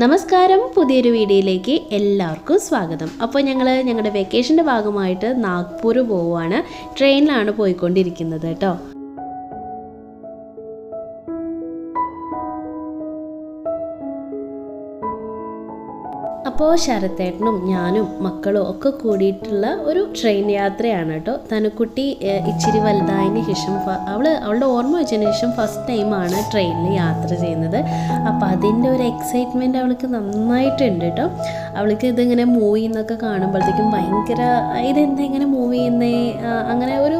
നമസ്കാരം. പുതിയൊരു വീഡിയോയിലേക്ക് എല്ലാവർക്കും സ്വാഗതം. അപ്പോൾ ഞങ്ങൾ ഞങ്ങളുടെ വെക്കേഷന്റെ ഭാഗമായിട്ട് നാഗ്പൂർ പോവുകയാണ്. ട്രെയിനിലാണ് പോയിക്കൊണ്ടിരിക്കുന്നത് കേട്ടോ. അപ്പോൾ ശരത്തേട്ടനും ഞാനും മക്കളും ഒക്കെ കൂടിയിട്ടുള്ള ഒരു ട്രെയിൻ യാത്രയാണ് കേട്ടോ. തനുക്കുട്ടി ഇച്ചിരി വലുതായതിന് ശേഷം അവൾ അവൾ അവളുടെ ഓർമ്മ വെച്ചതിന് ശേഷം ഫസ്റ്റ് ടൈമാണ് ട്രെയിനിൽ യാത്ര ചെയ്യുന്നത്. അപ്പോൾ അതിന്റെ ഒരു എക്സൈറ്റ്മെന്റ് അവൾക്ക് നന്നായിട്ടുണ്ട് കേട്ടോ. അവൾക്ക് ഇതിങ്ങനെ മൂവി എന്നൊക്കെ കാണുമ്പോഴത്തേക്കും ഭയങ്കര ഇതെന്താ ഇങ്ങനെ മൂവി ചെയ്യുന്നേ? അങ്ങനെ ഒരു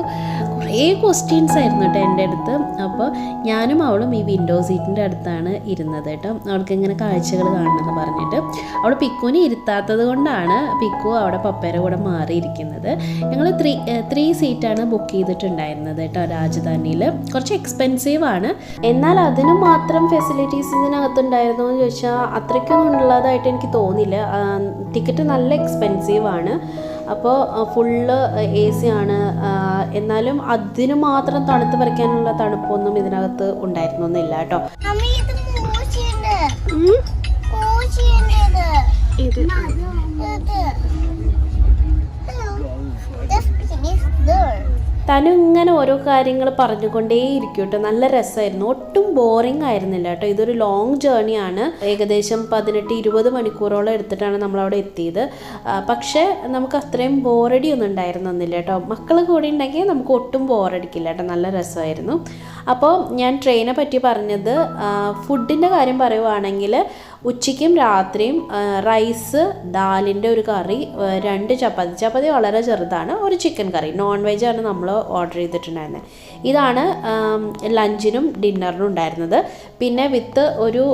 കുറേ ക്വസ്റ്റ്യൻസ് ആയിരുന്നു കേട്ടോ എന്റെ അടുത്ത്. അപ്പോൾ ഞാനും അവളും ഈ വിൻഡോ സീറ്റിന്റെ അടുത്താണ് ഇരുന്നത് കേട്ടോ. അവൾക്ക് ഇങ്ങനെ കാഴ്ചകൾ കാണണമെന്ന് പറഞ്ഞിട്ട്. അവൾ പിക്കുവിനെ ഇരുത്താത്തത് കൊണ്ടാണ് പിക്കു അവിടെ പപ്പയുടെ കൂടെ മാറിയിരിക്കുന്നത്. ഞങ്ങൾ ത്രീ ത്രീ സീറ്റാണ് ബുക്ക് ചെയ്തിട്ടുണ്ടായിരുന്നത് കേട്ടോ രാജധാനിയിൽ. കുറച്ച് എക്സ്പെൻസീവ് ആണ്. എന്നാൽ അതിന് മാത്രം ഫെസിലിറ്റീസ് ഇതിനകത്തുണ്ടായിരുന്നു എന്ന് ചോദിച്ചാൽ അത്രയ്ക്കൊന്നും ഉള്ളതായിട്ട് എനിക്ക് തോന്നില്ല ടിക്കറ്റ് നല്ല എക്സ്പെൻസീവ് ആണ്. അപ്പോൾ ഫുള്ള് എ സി ആണ്. എന്നാലും അതിന് മാത്രം തണുത്ത് പറിക്കാനുള്ള തണുപ്പൊന്നും ഇതിനകത്ത് ഉണ്ടായിരുന്നൊന്നുമില്ല കേട്ടോ. അമ്മ ഇത് മൂച്ചിയുണ്ട് മൂച്ചിയുണ്ട് ഇത്? ഇത്. This is there. തനു ഇങ്ങനെ ഓരോ കാര്യങ്ങൾ പറഞ്ഞുകൊണ്ടേയിരിക്കും കേട്ടോ നല്ല രസമായിരുന്നു. ഒട്ടും ബോറിംഗ് ആയിരുന്നില്ല കേട്ടോ. ഇതൊരു ലോങ് ജേർണിയാണ് ഏകദേശം പതിനെട്ട് ഇരുപത് മണിക്കൂറോളം എടുത്തിട്ടാണ് നമ്മളവിടെ എത്തിയത്. പക്ഷേ നമുക്ക് അത്രയും ബോറടി ഒന്നും ഉണ്ടായിരുന്നില്ല കേട്ടോ. മക്കൾ കൂടി ഉണ്ടെങ്കിൽ നമുക്ക് ഒട്ടും ബോറടിക്കില്ല കേട്ടോ. നല്ല രസമായിരുന്നു. അപ്പോൾ ഞാൻ ട്രെയിനെ പറ്റി പറഞ്ഞത് ഫുഡിന്റെ കാര്യം പറയുവാണെങ്കിൽ ഉച്ചയ്ക്കും രാത്രിയും റൈസ് ദാലിന്റെ ഒരു കറി രണ്ട് ചപ്പാത്തി. ചപ്പാത്തി വളരെ ചെറുതാണ് ഒരു ചിക്കൻ കറി. നോൺ വെജ് ആണ് നമ്മൾ ഓർഡർ ചെയ്തിട്ടുണ്ടായിരുന്നത് ഇതാണ് ലഞ്ചിനും ഡിന്നറിനും ഉണ്ടായിരുന്നത്. പിന്നെ വിത്ത് ഒരു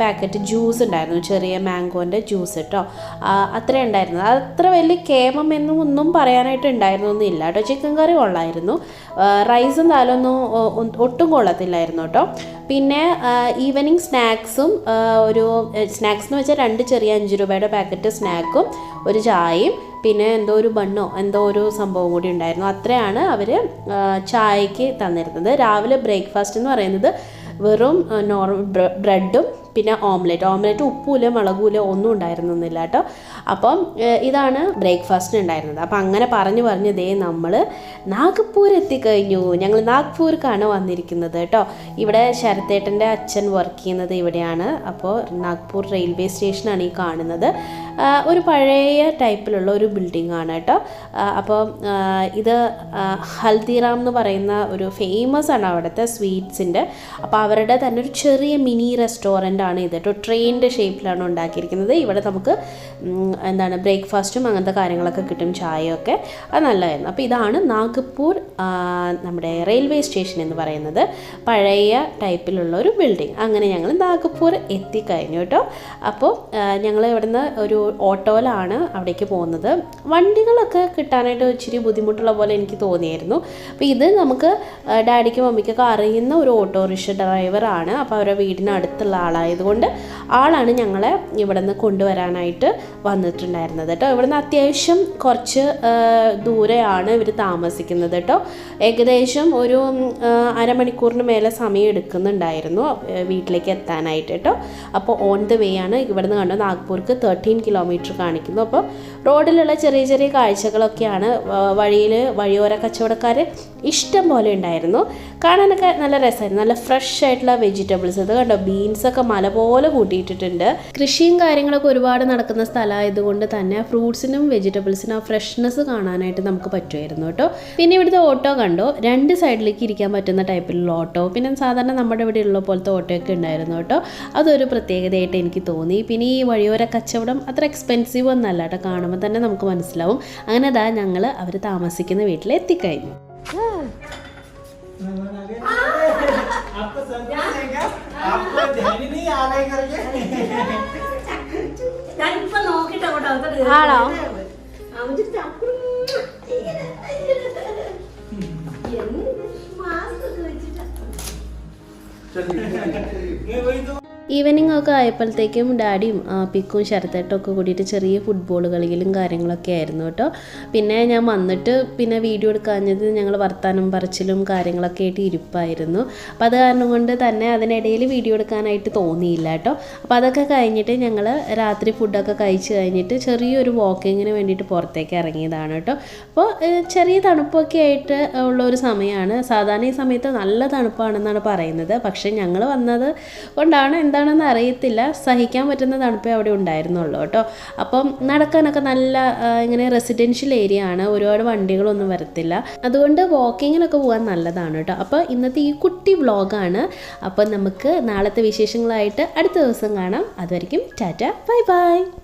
പാക്കറ്റ് ജ്യൂസ് ഉണ്ടായിരുന്നു ചെറിയ മാംഗോന്റെ ജ്യൂസ് കേട്ടോ അത്ര ഉണ്ടായിരുന്നത്. അത്ര വലിയ കേമം എന്നും ഒന്നും പറയാനായിട്ട് ഉണ്ടായിരുന്നൊന്നും ഇല്ല കേട്ടോ ചിക്കൻ കറി കൊള്ളായിരുന്നു. റൈസും ദാലൊന്നും ഒട്ടും കൊള്ളത്തില്ലായിരുന്നു കേട്ടോ. പിന്നെ ഈവനിങ് സ്നാക്സും ഒരു സ്നാക്സ് എന്ന് വെച്ചാൽ രണ്ട് ചെറിയ അഞ്ച് രൂപയുടെ പാക്കറ്റ് സ്നാക്കും ഒരു ചായയും പിന്നെ എന്തോ ഒരു ബണ്ണോ എന്തോ ഒരു സംഭവം കൂടി ഉണ്ടായിരുന്നു. അത്രയാണ് അവർ ചായക്ക് തന്നിരുന്നത്. രാവിലെ ബ്രേക്ക്ഫാസ്റ്റ് എന്ന് പറയുന്നത് വെറും നോർമൽ ബ്രെഡും പിന്നെ ഓംലെറ്റ്. ഓംലെറ്റ് ഉപ്പൂല മുളകൂല ഒന്നും ഉണ്ടായിരുന്നില്ല കേട്ടോ. അപ്പം ഇതാണ് ബ്രേക്ക്ഫാസ്റ്റിന് ഉണ്ടായിരുന്നത്. അപ്പം അങ്ങനെ പറഞ്ഞു പറഞ്ഞ് ദേ നമ്മൾ നാഗ്പൂർ എത്തിക്കഴിഞ്ഞു. ഞങ്ങൾ നാഗ്പൂർക്കാണ് വന്നിരിക്കുന്നത് കേട്ടോ. ഇവിടെ ശരത്തേട്ടന്റെ അച്ഛൻ വർക്ക് ചെയ്യുന്നത് ഇവിടെയാണ്. അപ്പോൾ നാഗ്പൂർ റെയിൽവേ സ്റ്റേഷനാണ് ഈ കാണുന്നത്. ഒരു പഴയ ടൈപ്പിലുള്ള ഒരു ബിൽഡിംഗ് ആണ് കേട്ടോ അപ്പോൾ ഇത് ഹൽദിറാം എന്ന് പറയുന്ന ഒരു ഫേമസ് ആണ് അവിടുത്തെ സ്വീറ്റ്സിന്റെ. അപ്പോൾ അവരുടെ തന്നെ ഒരു ചെറിയ മിനി റെസ്റ്റോറന്റ് ആണ് ഇത് കേട്ടോ. ട്രെയിനിന്റെ ഷേപ്പിലാണ് ഉണ്ടാക്കിയിരിക്കുന്നത്. ഇവിടെ നമുക്ക് എന്താണ് ബ്രേക്ക്ഫാസ്റ്റും അങ്ങനത്തെ കാര്യങ്ങളൊക്കെ കിട്ടും ചായയൊക്കെ. അത് നല്ലതായിരുന്നു. അപ്പോൾ ഇതാണ് നാഗ്പൂർ നമ്മുടെ റെയിൽവേ സ്റ്റേഷൻ എന്ന് പറയുന്നത്. പഴയ ടൈപ്പിലുള്ള ഒരു ബിൽഡിംഗ് അങ്ങനെ ഞങ്ങൾ നാഗ്പൂർ എത്തിക്കഴിഞ്ഞു കേട്ടോ. അപ്പോൾ ഞങ്ങൾ ഇവിടുന്ന് ഒരു ഓട്ടോയിലാണ് അവിടേക്ക് പോകുന്നത്. വണ്ടികളൊക്കെ കിട്ടാനായിട്ട് ഇച്ചിരി ബുദ്ധിമുട്ടുള്ള പോലെ എനിക്ക് തോന്നിയായിരുന്നു. അപ്പോൾ ഇത് നമുക്ക് ഡാഡിക്കും മമ്മിക്കൊക്കെ അറിയുന്ന ഒരു ഓട്ടോറിക്ഷ ഡ്രൈവറാണ്. അപ്പോൾ അവരുടെ വീടിന് അടുത്തുള്ള ആളായതുകൊണ്ട് ആളാണ് ഞങ്ങളെ ഇവിടെ നിന്ന് കൊണ്ടുവരാനായിട്ട് വന്നിട്ടുണ്ടായിരുന്നത് കേട്ടോ. ഇവിടുന്ന് അത്യാവശ്യം കുറച്ച് ദൂരെയാണ് ഇവർ താമസിക്കുന്നത് കേട്ടോ. ഏകദേശം ഒരു അരമണിക്കൂറിന് മേലെ സമയം എടുക്കുന്നുണ്ടായിരുന്നു വീട്ടിലേക്ക് എത്താനായിട്ട് കേട്ടോ. അപ്പോൾ ഓൺ ദ വേ ആണ് ഇവിടുന്ന് കണ്ടോ നാഗ്പൂർക്ക് തേർട്ടീൻ കിലോമീറ്റർ കാണിക്കുന്നു. അപ്പോൾ റോഡിലുള്ള ചെറിയ ചെറിയ കാഴ്ചകളൊക്കെയാണ് വഴിയിൽ വഴിയോര കച്ചവടക്കാർ ഇഷ്ടം പോലെ ഉണ്ടായിരുന്നു. കാണാനൊക്കെ നല്ല രസമായിരുന്നു. നല്ല ഫ്രഷ് ആയിട്ടുള്ള വെജിറ്റബിൾസ് ഇത് കണ്ടോ? ബീൻസൊക്കെ മല പോലെ കൂട്ടിയിട്ടിട്ടുണ്ട്. കൃഷിയും കാര്യങ്ങളൊക്കെ ഒരുപാട് നടക്കുന്ന സ്ഥലമായതുകൊണ്ട് തന്നെ ഫ്രൂട്ട്സിനും വെജിറ്റബിൾസിനും ആ ഫ്രഷ്നെസ് കാണാനായിട്ട് നമുക്ക് പറ്റുമായിരുന്നു കേട്ടോ. പിന്നെ ഇവിടുത്തെ ഓട്ടോ കണ്ടോ? രണ്ട് സൈഡിലേക്ക് ഇരിക്കാൻ പറ്റുന്ന ടൈപ്പിലുള്ള ഓട്ടോ. പിന്നെ സാധാരണ നമ്മുടെ ഇവിടെ ഉള്ള പോലത്തെ ഓട്ടോയൊക്കെ ഉണ്ടായിരുന്നു കേട്ടോ. അതൊരു പ്രത്യേകതയായിട്ട് എനിക്ക് തോന്നി. പിന്നെ ഈ വഴിയോര കച്ചവടം അത്ര അത്ര എക്സ്പെൻസീവ് ഒന്നല്ല കേട്ടോ കാണുമ്പോൾ തന്നെ നമുക്ക് മനസ്സിലാവും. അങ്ങനെ അതാ ഞങ്ങൾ അവർ താമസിക്കുന്ന വീട്ടിൽ എത്തിക്കഴിഞ്ഞു. ആണോ? ഈവനിങ് ഒക്കെ ആയപ്പോഴത്തേക്കും ഡാഡിയും പിക്കും ശരത്തേട്ടും ഒക്കെ കൂടിയിട്ട് ചെറിയ ഫുട്ബോൾ കളിയിലും കാര്യങ്ങളൊക്കെ ആയിരുന്നു കേട്ടോ. പിന്നെ ഞാൻ വന്നിട്ട് പിന്നെ വീഡിയോ എടുക്കാഞ്ഞത് ഞങ്ങൾ വർത്താനം പറച്ചിലും കാര്യങ്ങളൊക്കെ ആയിട്ട് ഇരിപ്പായിരുന്നു. അപ്പോൾ അത് കാരണം കൊണ്ട് തന്നെ അതിനിടയിൽ വീഡിയോ എടുക്കാനായിട്ട് തോന്നിയില്ല കേട്ടോ. അപ്പോൾ അതൊക്കെ കഴിഞ്ഞിട്ട് ഞങ്ങൾ രാത്രി ഫുഡൊക്കെ കഴിച്ച് കഴിഞ്ഞിട്ട് ചെറിയൊരു വാക്കിങ്ങിന് വേണ്ടിയിട്ട് പുറത്തേക്ക് ഇറങ്ങിയതാണ് കേട്ടോ. അപ്പോൾ ചെറിയ തണുപ്പൊക്കെ ആയിട്ട് ഉള്ള ഒരു സമയമാണ്. സാധാരണ ഈ സമയത്ത് നല്ല തണുപ്പാണെന്നാണ് പറയുന്നത്. പക്ഷേ ഞങ്ങൾ വന്നത് കൊണ്ടാണ് എന്താണെന്ന് അറിയത്തില്ല. സഹിക്കാൻ പറ്റുന്ന തണുപ്പേ അവിടെ ഉണ്ടായിരുന്നുള്ളൂ കേട്ടോ. അപ്പം നടക്കാനൊക്കെ നല്ല ഇങ്ങനെ റെസിഡൻഷ്യൽ ഏരിയ ആണ്. ഒരുപാട് വണ്ടികളൊന്നും വരത്തില്ല. അതുകൊണ്ട് വാക്കിങ്ങിനൊക്കെ പോകാൻ നല്ലതാണ് കേട്ടോ. അപ്പോൾ ഇന്നത്തെ ഈ കുട്ടി വ്ളോഗാണ് അപ്പോൾ നമുക്ക് നാളത്തെ വിശേഷങ്ങളായിട്ട് അടുത്ത ദിവസം കാണാം. അതുവരെയും ടാറ്റ. Bye bye.